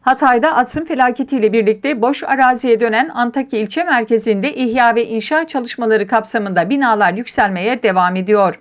Hatay'da asrın felaketiyle birlikte boş araziye dönen Antakya ilçe merkezinde ihya ve inşa çalışmaları kapsamında binalar yükselmeye devam ediyor.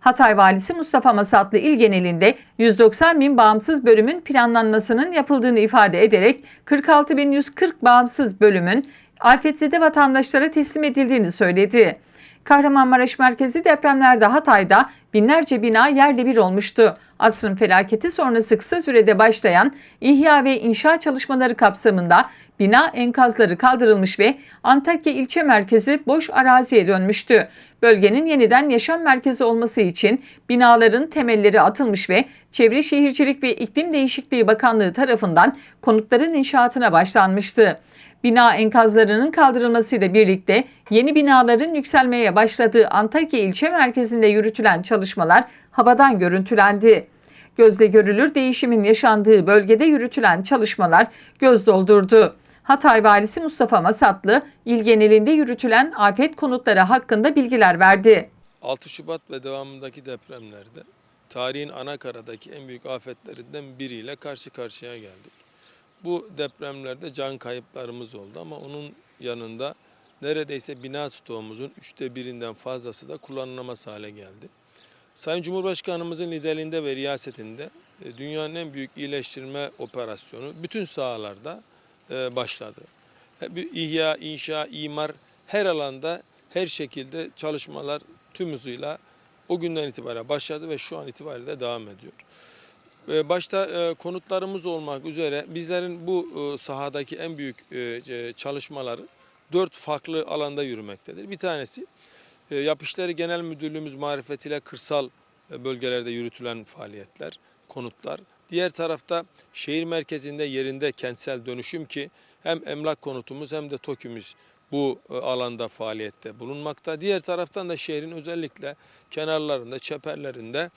Hatay Valisi Mustafa Masatlı il genelinde 190 bin bağımsız bölümün planlanmasının yapıldığını ifade ederek 46.140 bağımsız bölümün afetzede vatandaşlara teslim edildiğini söyledi. Kahramanmaraş merkezi depremlerde Hatay'da binlerce bina yerle bir olmuştu. Asrın felaketi sonrası kısa sürede başlayan ihya ve inşa çalışmaları kapsamında bina enkazları kaldırılmış ve Antakya ilçe merkezi boş araziye dönmüştü. Bölgenin yeniden yaşam merkezi olması için binaların temelleri atılmış ve Çevre Şehircilik ve İklim Değişikliği Bakanlığı tarafından konutların inşaatına başlanmıştı. Bina enkazlarının kaldırılmasıyla birlikte yeni binaların yükselmeye başladığı Antakya ilçe merkezinde yürütülen çalışmalar havadan görüntülendi. Gözle görülür değişimin yaşandığı bölgede yürütülen çalışmalar göz doldurdu. Hatay Valisi Mustafa Masatlı, il genelinde yürütülen afet konutları hakkında bilgiler verdi. 6 Şubat ve devamındaki depremlerde tarihin Anakara'daki en büyük afetlerinden biriyle karşı karşıya geldik. Bu depremlerde can kayıplarımız oldu ama onun yanında neredeyse bina stoğumuzun üçte birinden fazlası da kullanılamaz hale geldi. Sayın Cumhurbaşkanımızın liderliğinde ve riyasetinde e, dünyanın en büyük iyileştirme operasyonu bütün sahalarda e, başladı. E, İhya, inşa, imar her alanda her şekilde çalışmalar tüm hızıyla o günden itibaren başladı ve şu an itibariyle de devam ediyor. E, Başta e, konutlarımız olmak üzere bizlerin bu e, sahadaki en büyük e, çalışmaları dört farklı alanda yürümektedir. Bir tanesi Yapışları Genel Müdürlüğümüz marifetiyle kırsal bölgelerde yürütülen faaliyetler, konutlar. Diğer tarafta şehir merkezinde yerinde kentsel dönüşüm ki hem emlak konutumuz hem de TOKİ'miz bu alanda faaliyette bulunmakta. Diğer taraftan da şehrin özellikle kenarlarında, çeperlerinde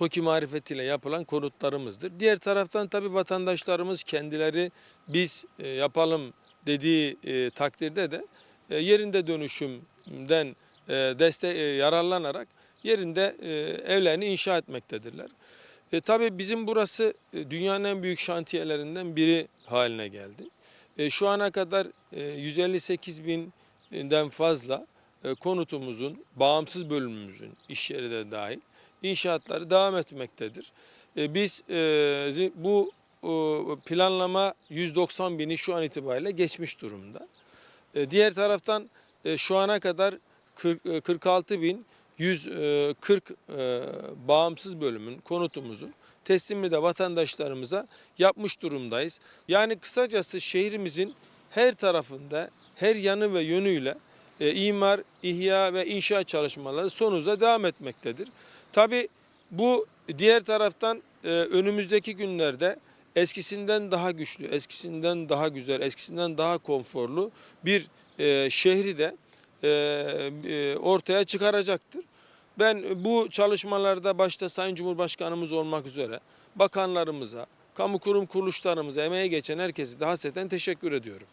TOKİ marifetiyle yapılan konutlarımızdır. Diğer taraftan tabii vatandaşlarımız kendileri biz e, yapalım dediği e, takdirde de e, yerinde dönüşümden e, destek e, yararlanarak yerinde e, evlerini inşa etmektedirler. E, tabii bizim burası e, dünyanın en büyük şantiyelerinden biri haline geldi. E, şu ana kadar e, 158 binden fazla e, konutumuzun, bağımsız bölümümüzün iş yeri de dahil inşaatları devam etmektedir. E, biz e, bu e, planlama 190 bini şu an itibariyle geçmiş durumda. Diğer taraftan şu ana kadar 40, e, 46 bin 140 e, bağımsız bölümün konutumuzun teslimini de vatandaşlarımıza yapmış durumdayız. Yani kısacası şehrimizin her tarafında, her yanı ve yönüyle e, imar, ihya ve inşaat çalışmaları son hızla devam etmektedir. Tabi bu diğer taraftan e, önümüzdeki günlerde eskisinden daha güçlü, eskisinden daha güzel, eskisinden daha konforlu bir e, şehri de e, e, ortaya çıkaracaktır. Ben bu çalışmalarda başta Sayın Cumhurbaşkanımız olmak üzere bakanlarımıza, kamu kurum kuruluşlarımıza emeğe geçen herkese de hasreten teşekkür ediyorum.